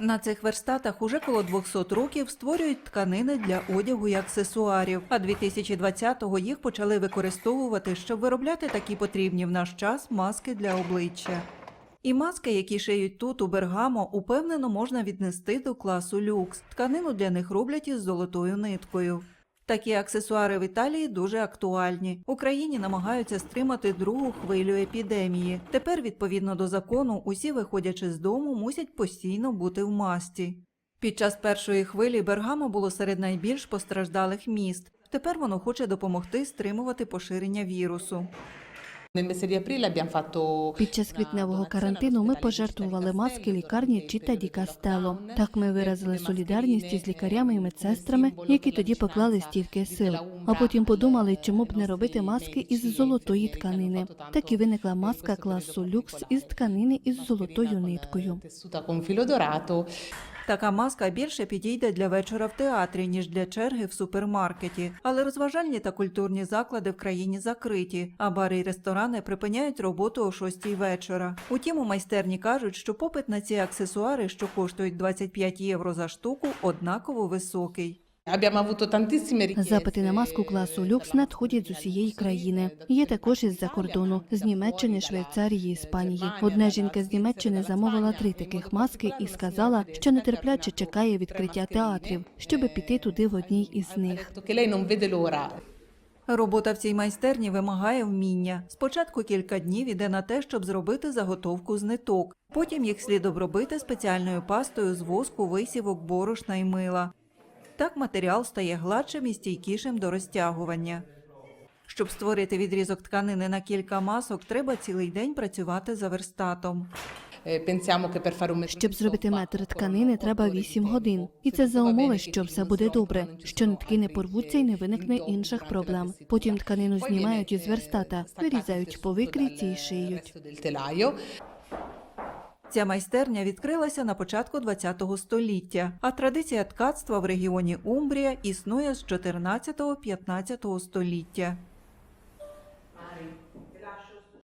На цих верстатах уже коло 200 років створюють тканини для одягу і аксесуарів. А 2020-го їх почали використовувати, щоб виробляти такі потрібні в наш час маски для обличчя. І маски, які шиють тут, у Бергамо, упевнено можна віднести до класу люкс. Тканину для них роблять із золотою ниткою. Такі аксесуари в Італії дуже актуальні. Україні намагаються стримати другу хвилю епідемії. Тепер, відповідно до закону, усі, виходячи з дому, мусять постійно бути в масці. Під час першої хвилі Бергамо було серед найбільш постраждалих міст. Тепер воно хоче допомогти стримувати поширення вірусу. Під час квітневого карантину ми пожертвували маски лікарні Чіта Ді Кастело. Так ми виразили солідарність із лікарями і медсестрами, які тоді поклали стільки сил. А потім подумали, чому б не робити маски із золотої тканини. Так і виникла маска класу люкс із тканини із золотою ниткою. Така маска більше підійде для вечора в театрі, ніж для черги в супермаркеті. Але розважальні та культурні заклади в країні закриті, а бари й ресторани припиняють роботу о 6 вечора. Утім, у майстерні кажуть, що попит на ці аксесуари, що коштують 25 євро за штуку, однаково високий. Tantissime. Запити на маску класу люкс надходять з усієї країни. Є також із-за кордону з Німеччини, Швейцарії, Іспанії. Одна жінка з Німеччини замовила три таких маски і сказала, що нетерпляче чекає відкриття театрів, щоби піти туди в одній із них. Робота в цій майстерні вимагає вміння. Спочатку кілька днів іде на те, щоб зробити заготовку з ниток. Потім їх слід обробити спеціальною пастою з воску, висівок, борошна і мила. Так матеріал стає гладшим і стійкішим до розтягування. Щоб створити відрізок тканини на кілька масок, треба цілий день працювати за верстатом. Metro Щоб зробити метр тканини, треба 8 годин. І це за умови, що все буде добре, що нитки не порвуться і не виникне інших проблем. Потім тканину знімають із верстата, вирізають по викрійці і шиють. Ця майстерня відкрилася на початку ХХ століття, а традиція ткацтва в регіоні Умбрія існує з 14-15 століття.